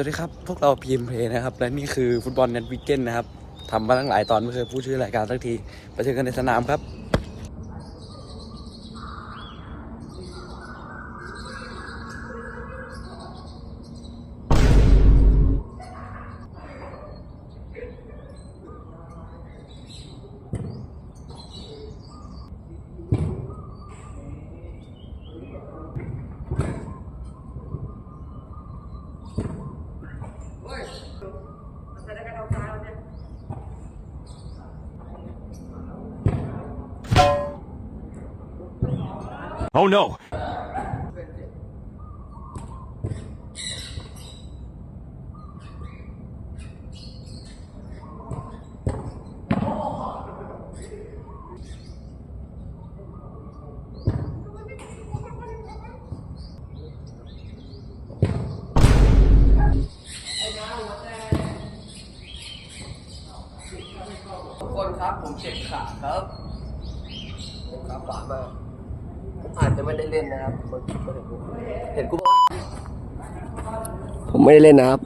วัสดีครับ พวกเราพีมเพนะครับ และนี่คือฟุตบอลเน็ตวิกเก้นนะครับทำมาตั้งหลายตอนไม่เคยพูดชื่อรายการสักที ไปเจอกันในสนามครับ Oh no! ทุกคนครับผมเจ็บขาครับเจ็บขาขวามาก ผมอาจจะไม่ได้เล่นนะครับคนคนเห็นกูเห็นกูปะผมไม่ได้เล่นนะครับ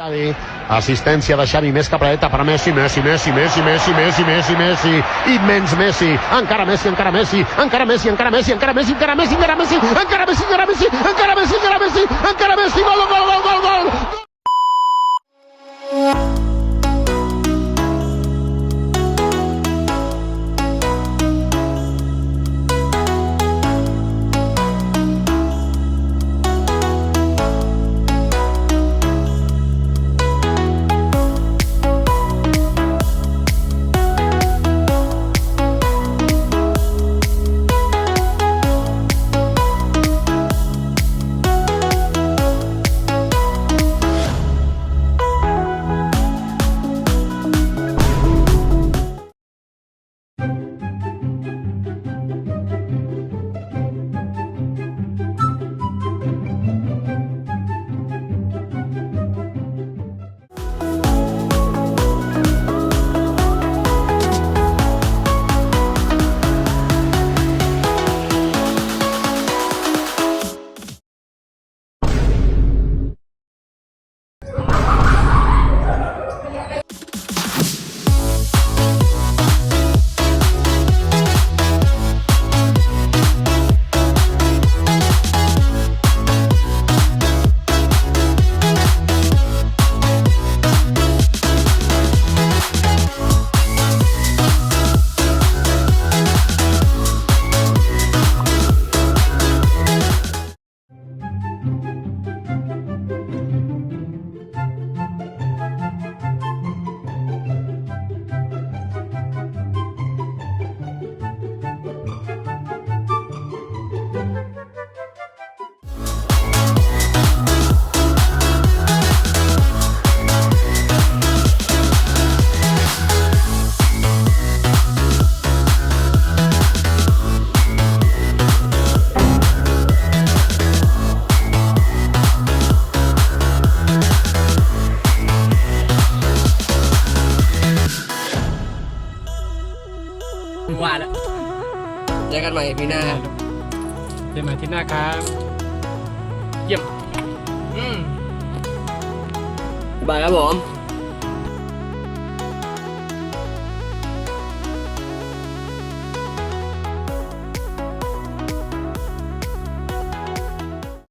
Xavi, assistència de Xavi més cap a la dreta per Messi, Messi, Messi, Messi, Messi, Messi, Messi, Messi, immens Messi, encara Messi, encara Messi, encara Messi, encara Messi, encara Messi, encara Messi, encara Messi, encara Messi, encara Messi, encara Messi, encara Messi, encara Messi, gol, gol, gol, gol, gol! กันใหม่ปีหน้าเจอกันใหม่อาที่หน้าครับ เยี่ยมบายครับผม